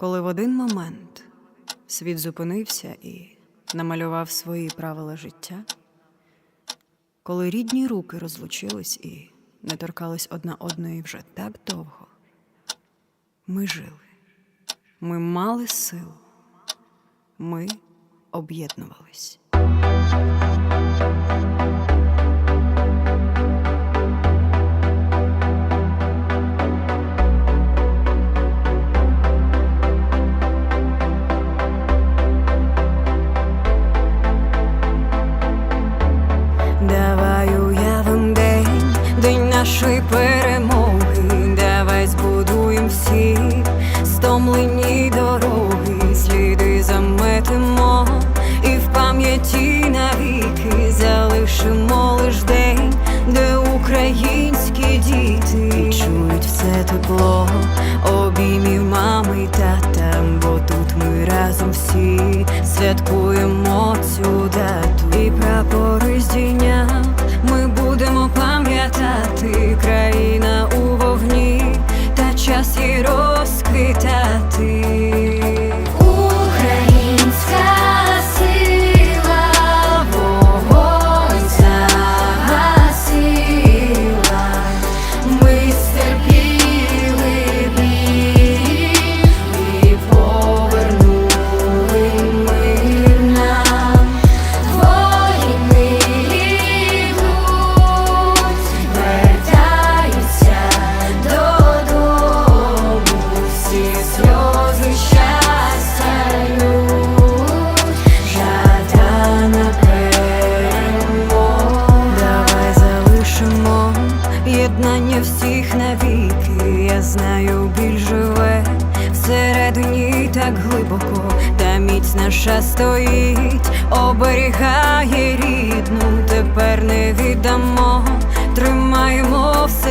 Коли в один момент світ зупинився і намалював свої правила життя, коли рідні руки розлучились і не торкались одна одної вже так довго, ми жили, ми мали силу, ми об'єднувались. Давай уявим день, день нашої перемоги. Давай збудуємо всі стомлені дороги, сліди заметимо і в пам'яті навіки. Залишимо лиш день, де українські діти чують все тепло, обіймів мами й тата, бо тут ми разом всі святкуємо цю дату знаю, біль живе всередині так глибоко, та міць наша стоїть, оберігає рідну, тепер не віддамо, тримаємо все.